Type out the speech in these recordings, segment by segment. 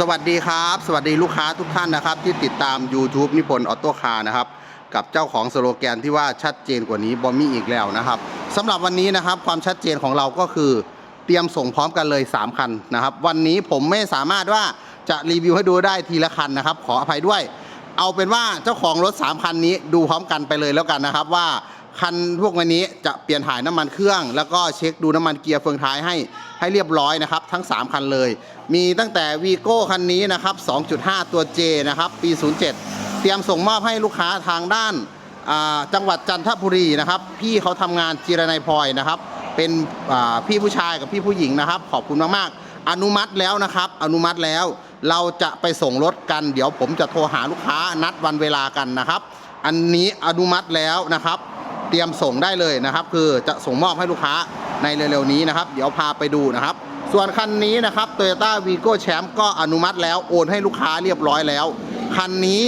สวัสดีครับ สวัสดีลูกค้าทุกท่านนะครับ ที่ติดตาม YouTube นิพนธ์ออโต้คาร์นะครับ กับเจ้าของสโลแกนที่ว่าชัดเจนกว่านี้บอมมี่อีกแล้วนะครับสำหรับวันนี้นะครับความชัดเจนของเราก็คือ เตรียมส่งพร้อมกันเลย 3 คันนะครับ วันนี้ผมไม่สามารถว่าจะรีวิวให้ดูได้ทีละคันนะครับ ขออภัยด้วย เอาเป็นว่าเจ้าของรถ 3 คันนี้ดูพร้อมกันไปเลยแล้วกันนะครับว่า คันพวกวันนี้จะเปลี่ยนถ่ายน้ำมันเครื่อง แล้วก็เช็คดูน้ำมันเกียร์เฟืองท้ายให้ให้เรียบร้อยนะครับ ทั้ง 3 คันเลย มีตั้งแต่วีโก้คันนี้นะครับ 2.5 ตัว J นะครับ ปี 07 เตรียมส่งมอบให้ลูกค้าทางด้านจังหวัดจันทบุรีนะครับ พี่เขาทำงานจีรนายพลอยนะครับ เป็นพี่ผู้ชายกับพี่ผู้หญิงนะครับ ขอบคุณมากๆ อนุมัติแล้วนะครับ อนุมัติแล้ว เราจะไปส่งรถกัน เดี๋ยวผมจะโทรหาลูกค้านัดวันเวลากันนะครับ อันนี้อนุมัติแล้วนะครับ เตรียมส่งได้เลยนะครับ คือจะส่งมอบให้ลูกค้าในเร็วๆนี้นะครับ เดี๋ยวพาไปดูนะครับ ส่วนคันนี้นะครับ Toyota Vigo Champ ก็อนุมัติแล้วโอนให้ลูกค้าเรียบร้อยแล้ว คันนี้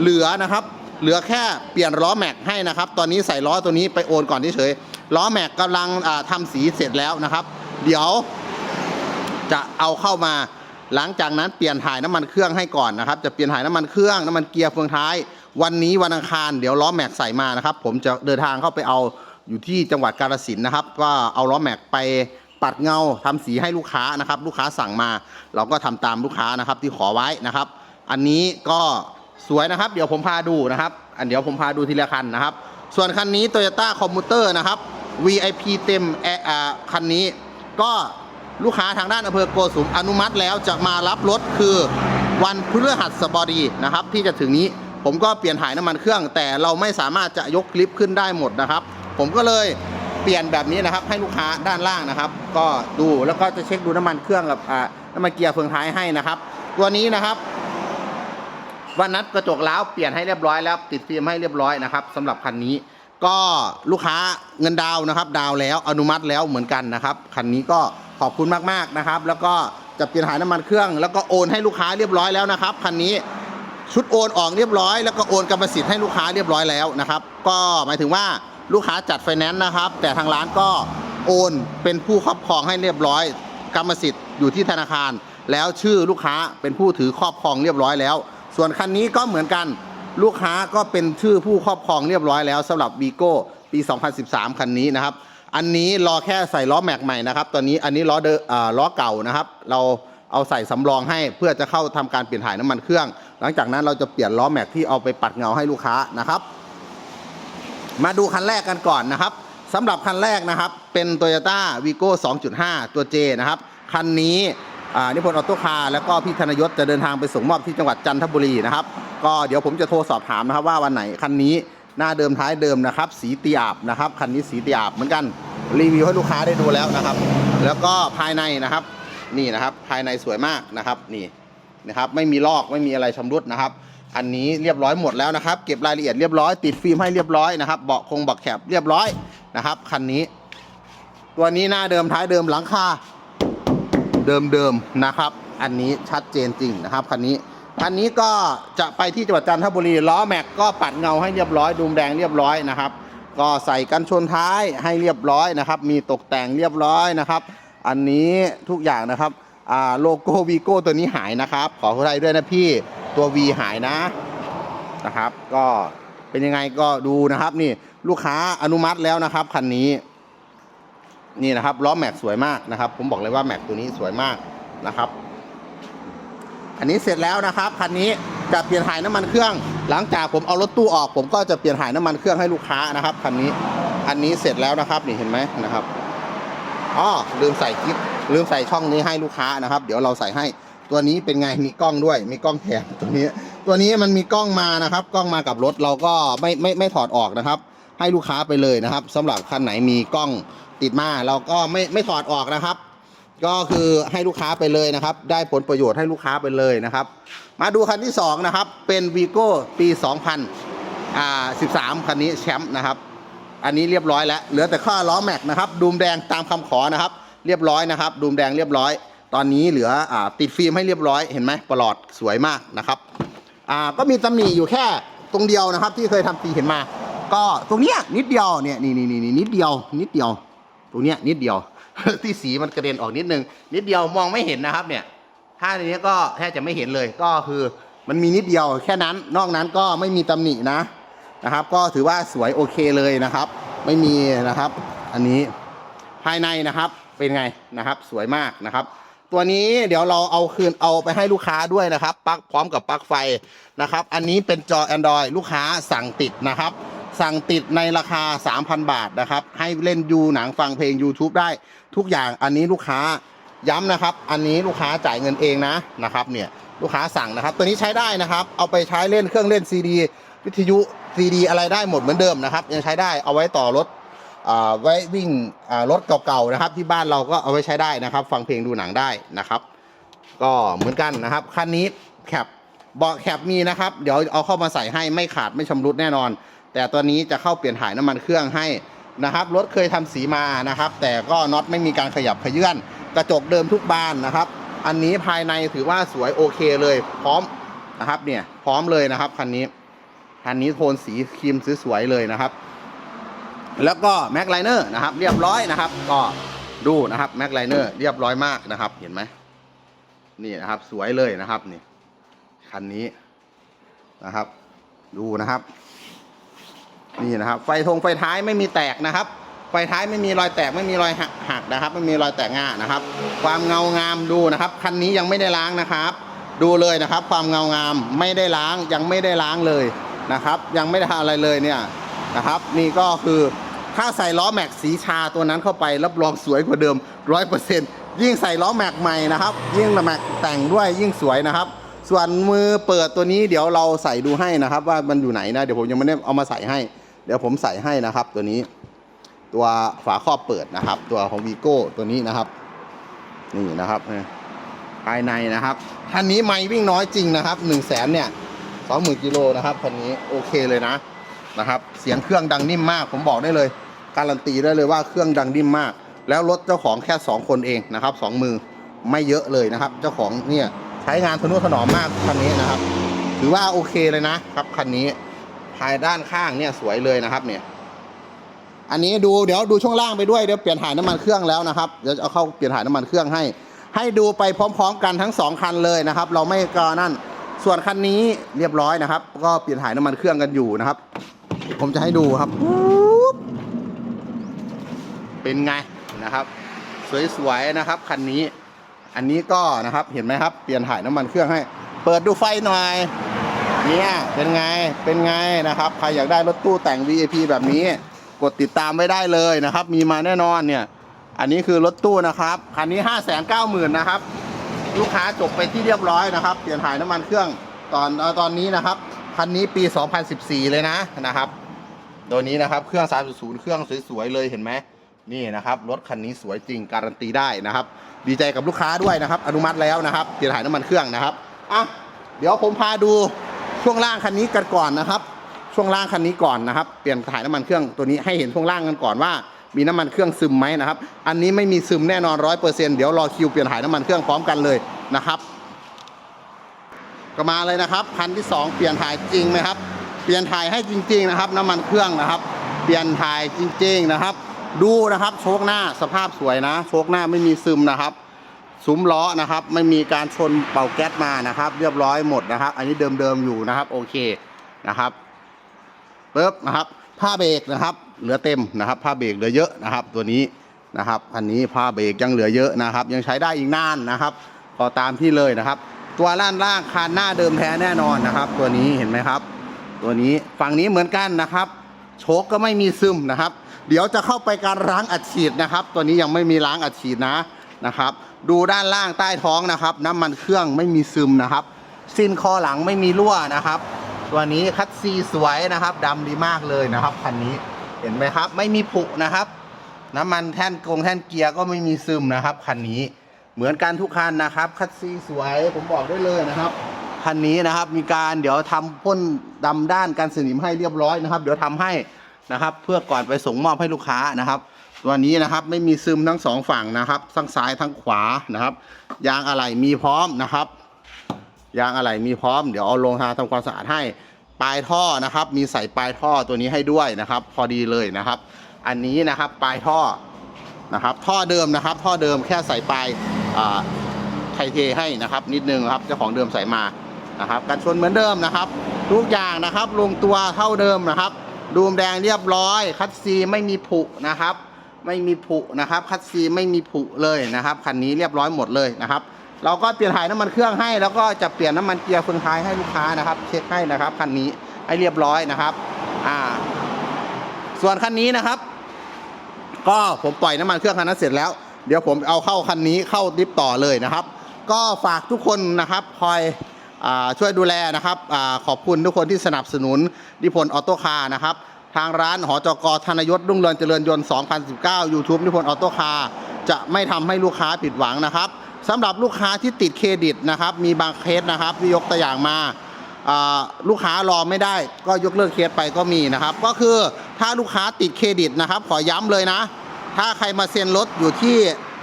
เหลือนะครับ เหลือแค่เปลี่ยนล้อแม็กให้นะครับ ตอนนี้ใส่ล้อตัวนี้ไปโอนก่อนเฉยๆล้อแม็กกำลังอ่าทำสีเสร็จแล้วนะครับ เดี๋ยวจะเอาเข้ามาหลังจากนั้นเปลี่ยนถ่ายน้ำมันเครื่องให้ก่อนนะครับ จะเปลี่ยนถ่ายน้ำมันเครื่องน้ำมันเกียร์เฟืองท้าย วันนี้วันอังคารเดี๋ยวล้อแม็กใส่มานะครับ ผมจะเดินทางเข้าไปเอาอยู่ที่จังหวัดกาฬสินธุ์นะครับ ก็เอาล้อแม็กไปปัดเงาทำสีให้ลูกค้านะครับ ลูกค้าสั่งมา เราก็ทำตามลูกค้านะครับที่ขอไว้นะครับ อันนี้ก็สวยนะครับ เดี๋ยวผมพาดูนะครับ อันเดี๋ยวผมพาดูทีละคันนะครับ ส่วนคันนี้ Toyota Commuter นะครับ VIP เต็มแอร์อ่คันนี้ ก็ลูกค้าทางด้านอำเภอโกสุมอนุมัติแล้วจะมารับรถคือวันพฤหัสบดีนะครับ ที่จะถึงนี้ ผมก็เปลี่ยนถ่ายน้ำมันเครื่อง แต่เราไม่สามารถจะยกคลิปขึ้นได้หมดนะครับ ผมก็เลยเปลี่ยนแบบนี้นะครับ ให้ลูกค้าด้านล่างนะครับ ก็ดูแล้วก็จะเช็คดูน้ำมันเครื่องกับอ่าน้ำมันเกียร์เฟืองท้ายให้นะครับ ตัวนี้นะครับวันนัดกระจกล้าวเปลี่ยนให้เรียบร้อยแล้วติดฟิล์มให้เรียบร้อยนะครับสำหรับคันนี้ก็ลูกค้าเงินดาวนะครับ ดาวแล้วอนุมัติแล้วเหมือนกันนะครับคันนี้ก็ขอบคุณมากๆนะครับ แล้วก็จะเปลี่ยนถ่ายน้ำมันเครื่อง แล้วก็โอนให้ลูกค้าเรียบร้อยแล้วนะครับคันนี้ ชุดโอนออกเรียบร้อยแล้วก็โอนกรรมสิทธิ์ให้ลูกค้าเรียบร้อยแล้วนะครับ ก็หมายถึงว่าลูกค้าจัดไฟแนนซ์นะครับ แต่ทางร้านก็โอนเป็นผู้ครอบครองให้เรียบร้อย กรรมสิทธิ์อยู่ที่ธนาคาร แล้วชื่อลูกค้าเป็นผู้ถือครอบครองเรียบร้อยแล้ว ส่วนคันนี้ก็เหมือนกันลูกค้าก็เป็นชื่อผู้ครอบครองเรียบร้อยแล้วสำหรับวีโก้ปี 2013 คันนี้นะครับ อันนี้รอแค่ใส่ล้อแม็กใหม่นะครับ ตอนนี้อันนี้ล้อเดออ่าล้อเก่านะครับ เราเอาใส่สำรองให้เพื่อจะเข้าทำการเปลี่ยนถ่ายน้ำมันเครื่อง หลังจากนั้นเราจะเปลี่ยนล้อแม็กที่เอาไปปัดเงาให้ลูกค้านะครับ มาดูคันแรกกันก่อนนะครับสำหรับคันแรกนะครับ เป็น Toyota Vigo 2.5 ตัว J นะครับ คันนี้นิพนธ์ออโต้คาร์แล้วก็พี่ธนยศจะเดินทางไปส่งมอบที่จังหวัดจันทบุรีนะครับ ก็เดี๋ยวผมจะโทรสอบถามนะครับว่าวันไหนคันนี้หน้าเดิมท้ายเดิมนะครับ สีตีอาบนะครับคันนี้สีตีอาบเหมือนกันรีวิวให้ลูกค้าได้ดูแล้วนะครับ แล้วก็ภายในนะครับ นี่นะครับภายในสวยมากนะครับนี่ นะครับไม่มีลอกไม่มีอะไรชำรุดนะครับ อันนี้เรียบร้อยหมดแล้วนะครับ เก็บรายละเอียดเรียบร้อยติดฟิล์มให้เรียบร้อยนะครับเบาะคงเบาะแคบเรียบร้อยนะครับคันนี้ ตัวนี้หน้าเดิมท้ายเดิมหลังคาเดิมๆนะครับ อันนี้ชัดเจนจริงนะครับคันนี้คันนี้ก็จะไปที่จังหวัดจันทบุรีล้อแม็กก็ปัดเงาให้เรียบร้อยดูมแดงเรียบร้อยนะครับ ก็ใส่กันชนท้ายให้เรียบร้อยนะครับ มีตกแต่งเรียบร้อยนะครับ อันนี้ทุกอย่างนะครับ โลโก้วีโก้ตัวนี้หายนะครับ ขอขออภัยด้วยนะพี่ตัว V หายนะนะครับ ก็เป็นยังไงก็ดูนะครับ นี่ลูกค้าอนุมัติแล้วนะครับคันนี้ นี่นะครับล้อแม็กสวยมากนะครับ ผมบอกเลยว่าแม็กตัวนี้สวยมากนะครับ อันนี้เสร็จแล้วนะครับคันนี้จะเปลี่ยนถ่ายน้ำมันเครื่อง หลังจากผมเอารถตู้ออก ผมก็จะเปลี่ยนถ่ายน้ำมันเครื่องให้ลูกค้านะครับคันนี้ อันนี้เสร็จแล้วนะครับ นี่เห็นไหมนะครับอ๋อลืมใส่คลิป ลืมใส่ช่องนี้ให้ลูกค้านะครับ เดี๋ยวเราใส่ให้ตัวนี้เป็นไงมีกล้องด้วย มีกล้องแถมตัวนี้ ตัวนี้มันมีกล้องมานะครับ กล้องมากับรถเราก็ไม่ไม่ไม่ถอดออกนะครับ ให้ลูกค้าไปเลยนะครับสำหรับคันไหนมีกล้องติดมาเราก็ไม่ไม่ถอดออกนะครับ ก็คือให้ลูกค้าไปเลยนะครับ ได้ผลประโยชน์ให้ลูกค้าไปเลยนะครับ มาดูคันที่สองนะครับเป็น v ีโก้ปี 2000อ่า13 คันนี้แชมป์นะครับ อันนี้เรียบร้อยแล้วเหลือแต่ข้อล้อแม็กนะครับดูมแดงตามคำขอนะครับ เรียบร้อยนะครับ ดูมแดงเรียบร้อย ตอนนี้เหลืออติดฟิล์มให้เรียบร้อยเห็นไหมประหลอดสวยมากนะครับก็มีตำหนิอยู่แค่ตรงเดียวนะครับ ที่เคยทำตีเห็นมา ก็ตรงเนี้ยนิดเดียวเนี่ยนี่นี่นี่นิดเดียว นิดเดียว ตรงเนี้ยนิดเดียว ที่สีมันกระเด็นออกนิดนึง นิดเดียวมองไม่เห็นนะครับเนี่ยถ้าในนี้ก็แทบจะไม่เห็นเลยก็คือมันมีนิดเดียวแค่นั้น นอกนั้นก็ไม่มีตำหนินะนะครับ ก็ถือว่าสวยโอเคเลยนะครับ ไม่มีนะครับ อันนี้ภายในนะครับ เป็นไงนะครับสวยมากนะครับ ตัวนี้เดี๋ยวเราเอาคืนเอาไปให้ลูกค้าด้วยนะครับปลั๊กพร้อมกับปลั๊กไฟนะครับ อันนี้เป็นจอ Android ลูกค้าสั่งติดนะครับ สั่งติดในราคา 3,000 บาทนะครับ ให้เล่นยูหนังฟังเพลง YouTube ได้ทุกอย่างอันนี้ลูกค้าย้ำนะครับ อันนี้ลูกค้าจ่ายเงินเองนะนะครับเนี่ยลูกค้าสั่งนะครับ ตัวนี้ใช้ได้นะครับ เอาไปใช้เล่นเครื่องเล่นซีดีวิทยุซีดีอะไรได้หมดเหมือนเดิมนะครับ ยังใช้ได้เอาไว้ต่อรถ ไว้วิ่งรถเก่าๆนะครับ ที่บ้านเราก็เอาไว้ใช้ได้นะครับ ฟังเพลงดูหนังได้นะครับ ก็เหมือนกันนะครับคันนี้แคปเบาะแคปมีนะครับ เดี๋ยวเอาเข้ามาใส่ให้ไม่ขาดไม่ชำรุดแน่นอน แต่ตัวนี้จะเข้าเปลี่ยนถ่ายน้ำมันเครื่องให้นะครับรถเคยทำสีมานะครับ แต่ก็น็อตไม่มีการขยับขยื่นกระจกเดิมทุกบานนะครับ อันนี้ภายในถือว่าสวยโอเคเลย พร้อมนะครับเนี่ยพร้อมเลยนะครับคันนี้คันนี้โทนสีครีมสวยๆเลยนะครับ แล้วก็แม็กไลเนอร์นะครับ เรียบร้อยนะครับ ก็ดูนะครับแม็กไลเนอร์เรียบร้อยมากนะครับ เห็นไหมนี่นะครับ สวยเลยนะครับนี่คันนี้นะครับ ดูนะครับ นี่นะครับ ไฟทงไฟท้ายไม่มีแตกนะครับ ไฟท้ายไม่มีรอยแตกไม่มีรอยหักนะครับ ไม่มีรอยแตกง่านะครับ ความเงางามดูนะครับคันนี้ยังไม่ได้ล้างนะครับ ดูเลยนะครับ ความเงางามไม่ได้ล้างยังไม่ได้ล้างเลยนะครับ ยังไม่ได้ทำอะไรเลยเนี่ยนะครับ นี่ก็คือ ถ้าใส่ล้อแม็กสีชาตัวนั้นเข้าไปรับรองสวยกว่าเดิมร้อยเปอร์เซนต์ยิ่งใส่ล้อแม็กใหม่นะครับ ยิ่งแม็กแต่งด้วยยิ่งสวยนะครับ ส่วนมือเปิดตัวนี้เดี๋ยวเราใส่ดูให้นะครับ ว่ามันอยู่ไหนนะเดี๋ยวผมยังไม่ได้เอามาใส่ให้ เดี๋ยวผมใส่ให้นะครับตัวนี้ ตัวฝาครอบเปิดนะครับ ตัวของวีโก้ตัวนี้นะครับ นี่นะครับภายในนะครับคันนี้ไม่วิ่งน้อยจริงนะครับหนึ่งแสนเนี่ยสองหมื่นกิโลนะครับคันนี้โอเคเลยนะนะครับ เสียงเครื่องดังนิ่มมากผมบอกได้เลย การันตีได้เลยว่าเครื่องดังนิ่มมาก แล้วรถเจ้าของแค่สองคนเองนะครับสองมือไม่เยอะเลยนะครับ เจ้าของเนี่ยใช้งานทนุถนอมมากคันนี้นะครับ ถือว่าโอเคเลยนะครับคันนี้ภายด้านข้างเนี่ยสวยเลยนะครับเนี่ยอันนี้ดูเดี๋ยวดูช่วงล่างไปด้วยเดี๋ยวเปลี่ยนถ่ายน้ำมันเครื่องแล้วนะครับเดี๋ยวจะเอาเข้าเปลี่ยนถ่ายน้ำมันเครื่องให้ ให้ดูไปพร้อม ๆ กันทั้งสองคันเลยนะครับ เราไม่กอนั่น ส่วนคันนี้เรียบร้อยนะครับ ก็เปลี่ยนถ่ายน้ำมันเครื่องกันอยู่นะครับ ผมจะให้ดูครับ เป็นไงนะครับ สวยๆนะครับคันนี้ อันนี้ก็นะครับเห็นไหมครับเปลี่ยนถ่ายน้ำมันเครื่องให้ เปิดดูไฟหน่อยเนี่ยเป็นไงเป็นไงนะครับใครอยากได้รถตู้แต่ง VIP แบบนี้ กดติดตามไว้ได้เลยนะครับ มีมาแน่นอนเนี่ย อันนี้คือรถตู้นะครับคันนี้ห้าแสนเก้าหมื่นนะครับลูกค้าจบไปที่เรียบร้อยนะครับ เปลี่ยนถ่ายน้ำมันเครื่องตอนตอนนี้นะครับคันนี้ปี 2014 เลยนะนะครับ ตัวนี้นะครับเครื่อง 3.0 เครื่องสวยๆเลยเห็นไหม นี่นะครับรถคันนี้สวยจริงการันตีได้นะครับ ดีใจกับลูกค้าด้วยนะครับ อนุมัติแล้วนะครับเปลี่ยนถ่ายน้ำมันเครื่องนะครับอะเดี๋ยวผมพาดูช่วงล่างคันนี้กันก่อนนะครับ ช่วงล่างคันนี้ก่อนนะครับ เปลี่ยนถ่ายน้ำมันเครื่องตัวนี้ให้เห็นช่วงล่างกันก่อนว่า มีน้ำมันเครื่องซึมไหมนะครับ อันนี้ไม่มีซึมแน่นอนร้อยเปอร์เซ็นต์เดี๋ยวรอคิวเปลี่ยนถ่ายน้ำมันเครื่องพร้อมกันเลยนะครับ ก็มาเลยนะครับคันที่สองเปลี่ยนถ่ายจริงไหมครับ เปลี่ยนถ่ายให้จริง ๆนะครับ น้ำมันเครื่องนะครับ เปลี่ยนถ่ายจริง ๆนะครับ ดูนะครับโชคหน้าสภาพสวยนะ โชคหน้าไม่มีซึมนะครับซุ้มล้อนะครับ ไม่มีการชนเป่าแก๊สมานะครับ เรียบร้อยหมดนะครับ อันนี้เดิมๆอยู่นะครับ โอเคนะครับปึ๊บนะครับผ้าเบรกนะครับ เหลือเต็มนะครับผ้าเบรกเหลือเยอะนะครับ ตัวนี้นะครับคันนี้ผ้าเบรกยังเหลือเยอะนะครับ ยังใช้ได้อีกนานนะครับก็ตามที่เลยนะครับ ตัวล่านล่างคานหน้าเดิมแท้แน่นอนนะครับ ตัวนี้เห็นไหมครับ ตัวนี้ฝั่งนี้เหมือนกันนะครับ โชคก็ไม่มีซึมนะครับ เดี๋ยวจะเข้าไปการล้างอัดฉีดนะครับ ตัวนี้ยังไม่มีล้างอัดฉีดนะนะครับ ดูด้านล่างใต้ท้องนะครับ น้ำมันเครื่องไม่มีซึมนะครับซินคอหลังไม่มีรั่วนะครับ ตัวนี้คัดซีสวยนะครับดำดีมากเลยนะครับคันนี้เห็นไหมครับ ไม่มีผุนะครับ น้ำมันแท่นกงแท่นเกียร์ก็ไม่มีซึมนะครับคันนี้เหมือนกันทุกคันนะครับคัดซีสวยผมบอกได้เลยนะครับคันนี้นะครับมีการเดี๋ยวทำพ่นดำด้านกันสนิมให้เรียบร้อยนะครับ เดี๋ยวทำให้ นะครับ เพื่อก่อนไปส่งมอบให้ลูกค้านะครับ ตัวนี้นะครับไม่มีซึมทั้งสองฝั่งนะครับ ทั้งซ้ายทั้งขวานะครับ ยางอะไหล่มีพร้อมนะครับ ยางอะไหล่มีพร้อมเดี๋ยวเอาลงทาทำความสะอาดให้ปลายท่อนะครับ มีใส่ปลายท่อตัวนี้ให้ด้วยนะครับ พอดีเลยนะครับ อันนี้นะครับปลายท่อนะครับ ท่อเดิมนะครับ ท่อเดิมแค่ใส่ปลายไทเทให้นะครับ นิดนึงครับเจ้าของเดิมใส่มานะครับกันชนเหมือนเดิมนะครับ ทุกอย่างนะครับลงตัวเท่าเดิมนะครับ ดูมแดงเรียบร้อย คัดซีไม่มีผุนะครับ ไม่มีผุนะครับ คัดซีไม่มีผุเลยนะครับคันนี้เรียบร้อยหมดเลยนะครับ เราก็เปลี่ยนถ่ายน้ำมันเครื่องให้ แล้วก็จะเปลี่ยนน้ำมันเกียร์เฟืองท้ายให้ลูกค้านะครับ เช็คให้นะครับคันนี้ให้เรียบร้อยนะครับ อ่า ส่วนคันนี้นะครับ ก็ผมปล่อยน้ำมันเครื่องคันนั้นเสร็จแล้วเดี๋ยวผมเอาเข้าคันนี้เข้าดิฟต่อเลยนะครับ ก็ฝากทุกคนนะครับคอย ช่วยดูแลนะครับอขอบคุณทุกคนที่สนับสนุนนิพนธ์ออโต้คาร์นะครับ ทางร้านหอจกธนยศรุ่งเรืองเจริญยนต์ 2019 YouTube นิพนธ์ออโต้คาร์จะไม่ทำให้ลูกค้าผิดหวังนะครับสำหรับลูกค้าที่ติดเครดิตนะครับ มีบางเคสนะครับที่ยกตัวอย่างมาลูกค้ารอไม่ได้ก็ยกเลิกเคสไปก็มีนะครับ ก็คือถ้าลูกค้าติดเครดิตนะครับ ขอย้ำเลยนะ ถ้าใครมาเซ็นรถอยู่ที่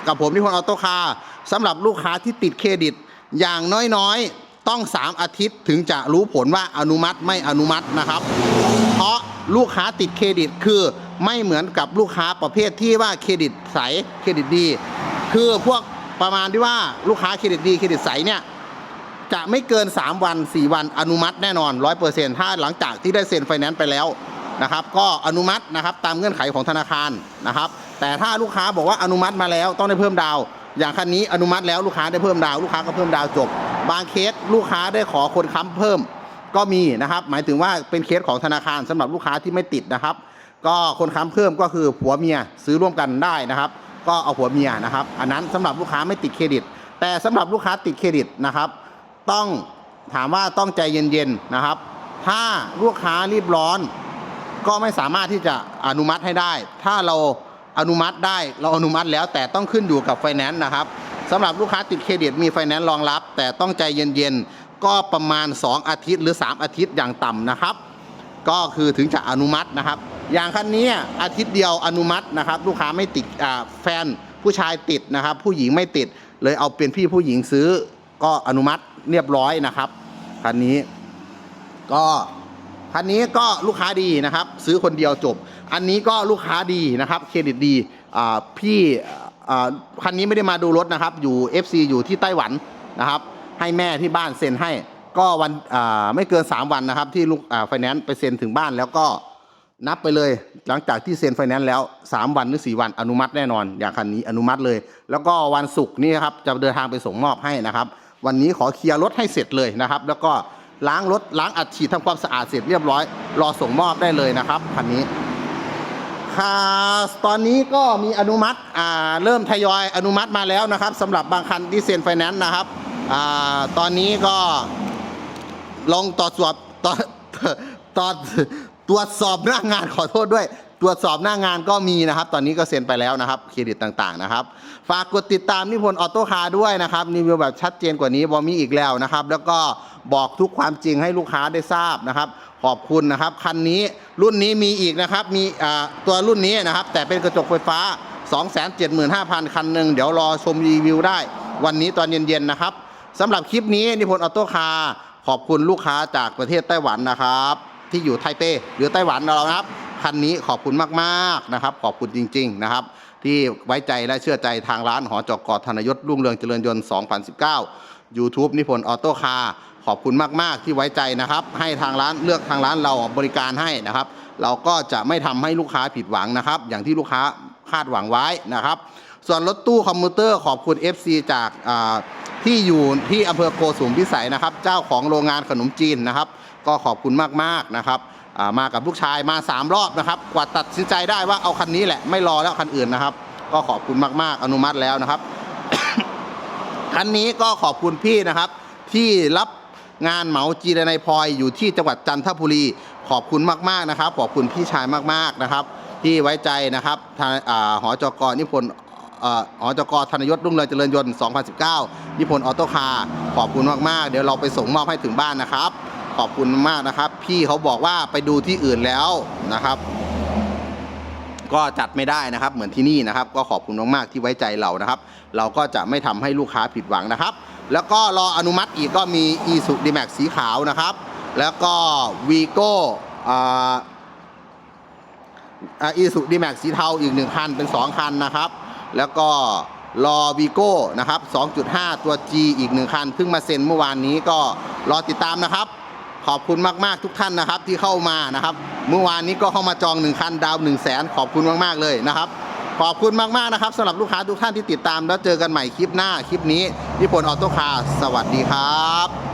กับผมที่พลออโต้คาร์สำหรับลูกค้าที่ติดเครดิตอย่างน้อยๆ ต้อง 3 อาทิตย์ถึงจะรู้ผลว่าอนุมัติไม่อนุมัตินะครับ เพราะลูกค้าติดเครดิตคือไม่เหมือนกับลูกค้าประเภทที่ว่าเครดิตใสเครดิตดี คือพวกประมาณที่ว่าลูกค้าเครดิตดีเครดิตใสเนี่ยจะไม่เกิน 3 วัน 4 วันอนุมัติแน่นอน 100%ถ้าหลังจากที่ได้เซ็นไฟแนนซ์ไปแล้วนะครับก็อนุมัตินะครับตามเงื่อนไขของธนาคารนะครับ แต่ถ้าลูกค้าบอกว่าอนุมัติมาแล้วต้องได้เพิ่มดาว อย่างคันนี้อนุมัติแล้วลูกค้าได้เพิ่มดาว ลูกค้าก็เพิ่มดาวจบ บางเคสลูกค้าได้ขอคนค้ำเพิ่มก็มีนะครับ หมายถึงว่าเป็นเคสของธนาคารสำหรับลูกค้าที่ไม่ติดนะครับ ก็คนค้ำเพิ่มก็คือผัวเมียซื้อร่วมกันได้นะครับ ก็เอาผัวเมียนะครับ อันนั้นสำหรับลูกค้าไม่ติดเครดิต แต่สำหรับลูกค้าติดเครดิตนะครับ ต้องถามว่าต้องใจเย็นๆนะครับ ถ้าลูกค้ารีบร้อน ก็ไม่สามารถที่จะอนุมัติให้ได้ ถ้าเราอนุมัติได้เราอนุมัติแล้วแต่ต้องขึ้นอยู่กับไฟแนนซ์นะครับ สำหรับลูกค้าติดเครดิตมีไฟแนนซ์รองรับ แต่ต้องใจเย็นๆ ก็ประมาณ 2 อาทิตย์หรือ 3 อาทิตย์อย่างต่ำนะครับ ก็คือถึงจะอนุมัตินะครับ อย่างคันนี้อาทิตย์เดียวอนุมัตินะครับ ลูกค้าไม่ติดแฟนผู้ชายติดนะครับ ผู้หญิงไม่ติดเลยเอาเป็นพี่ผู้หญิงซื้อก็อนุมัติเรียบร้อยนะครับคันนี้ก็คันนี้ก็ลูกค้าดีนะครับ ซื้อคนเดียวจบ อันนี้ก็ลูกค้าดีนะครับ เครดิตดีพี่ คันนี้ไม่ได้มาดูรถนะครับ อยู่ FC อยู่ที่ไต้หวันนะครับ ให้แม่ที่บ้านเซ็นให้ ก็วันไม่เกิน 3 วันนะครับ ที่ลูกไฟแนนซ์ไปเซ็นถึงบ้านแล้วก็นับไปเลยหลังจากที่เซ็นไฟแนนซ์แล้ว 3 วันหรือ 4 วันอนุมัติแน่นอน อย่างคันนี้อนุมัติเลย แล้วก็วันศุกร์นี่ครับจะเดินทางไปส่งมอบให้นะครับ วันนี้ขอเคลียร์รถให้เสร็จเลยนะครับ แล้วก็ล้างรถล้างอัดฉีดทำความสะอาดเสร็จเรียบร้อย รอส่งมอบได้เลยนะครับคันนี้ ตอนนี้ก็มีอนุมัติเริ่มทยอยอนุมัติมาแล้วนะครับสำหรับบางคันที่เซ็นไฟแนนซ์นะครับตอนนี้ก็ลองตรวจสอบตรวจตรวจตรวจสอบหน้างานขอโทษด้วย ตรวจสอบหน้างานก็มีนะครับ ตอนนี้ก็เซ็นไปแล้วนะครับเครดิตต่างๆนะครับ ฝากกดติดตามนิพนธ์ออโต้คาร์ด้วยนะครับรีวิวแบบชัดเจนกว่านี้บอมีอีกแล้วนะครับ แล้วก็บอกทุกความจริงให้ลูกค้าได้ทราบนะครับ ขอบคุณนะครับคันนี้รุ่นนี้มีอีกนะครับ มีตัวรุ่นนี้นะครับ แต่เป็นกระจกไฟฟ้า 275,000 คันหนึ่งเดี๋ยวรอชมรีวิวได้ วันนี้ตอนเย็นๆนะครับสำหรับคลิปนี้นิพนธ์ออโต้คาร์ขอบคุณลูกค้าจากประเทศไต้หวันนะครับ ที่อยู่ไทเปหรือไต้หวันเรานะครับ คันนี้ขอบคุณมากๆนะครับ ขอบคุณจริง ๆ นะครับ ที่ไว้ใจและเชื่อใจทางร้านหอจกธนยศรุ่งเรืองเจริญยนต์ 2019 YouTube นิพนธ์ออโต้คาร์ขอบคุณมากๆที่ไว้ใจนะครับ ให้ทางร้านเลือกทางร้านเราบริการให้นะครับ เราก็จะไม่ทำให้ลูกค้าผิดหวังนะครับ อย่างที่ลูกค้าคาดหวังไว้นะครับ ส่วนรถตู้คอมพิวเตอร์ขอบคุณ FC จากาที่อยู่ที่อำเภอโกสุมพิสัยนะครับ เจ้าของโรงงานขนมจีนนะครับ ก็ขอบคุณมากๆนะครับ มากับลูกชายมา 3 รอบนะครับ กว่าตัดสินใจได้ว่าเอาคันนี้แหละไม่รอแล้วคันอื่นนะครับ ก็ขอบคุณมากๆอนุมัติแล้วนะครับ คันนี้ก็ขอบคุณพี่นะครับ ที่รับงานเหมาจีรนายพลอยอยู่ที่จังหวัดจันทบุรี ขอบคุณมากๆนะครับ ขอบคุณพี่ชายมากๆนะครับ ที่ไว้ใจนะครับทางอ่าหอจกนิพนธ์เอ่อหอจกธนยศรุ่งเรืองเจริญยนต์ 2019 นิพนธ์ออโต้คาร์ขอบคุณมากๆ เดี๋ยวเราไปส่งมอบให้ถึงบ้านนะครับ ขอบคุณมากนะครับ พี่เขาบอกว่าไปดูที่อื่นแล้วนะครับ ก็จัดไม่ได้นะครับ เหมือนที่นี่นะครับ ก็ขอบคุณมากๆที่ไว้ใจเรานะครับ เราก็จะไม่ทำให้ลูกค้าผิดหวังนะครับ แล้วก็รออนุมัติอีกก็มี e s u d m a x สีขาวนะครับ แล้วก็ Vigo อ่าอีสุดีแม็กสีเทาอีกหนึ่งคัน เป็น 2 คันนะครับ แล้วก็รอวีโก้นะครับ 2.5 ตัว G อีกหนึ่งคันเพิ่งมาเซ็นเมื่อวานนี้ก็รอติดตามนะครับ ขอบคุณมากๆทุกท่านนะครับที่เข้ามานะครับ เมื่อวานนี้ก็เข้ามาจอง1คันดาว1 0 0 0 0แสนขอบคุณมากๆเลยนะครับ ขอบคุณมากๆนะครับสำหรับลูกค้าทุกท่านที่ติดตามแล้วเจอกันใหม่คลิปหน้าคลิปนี้ญี่ปุ่นออโต้คาร์สวัสดีครับ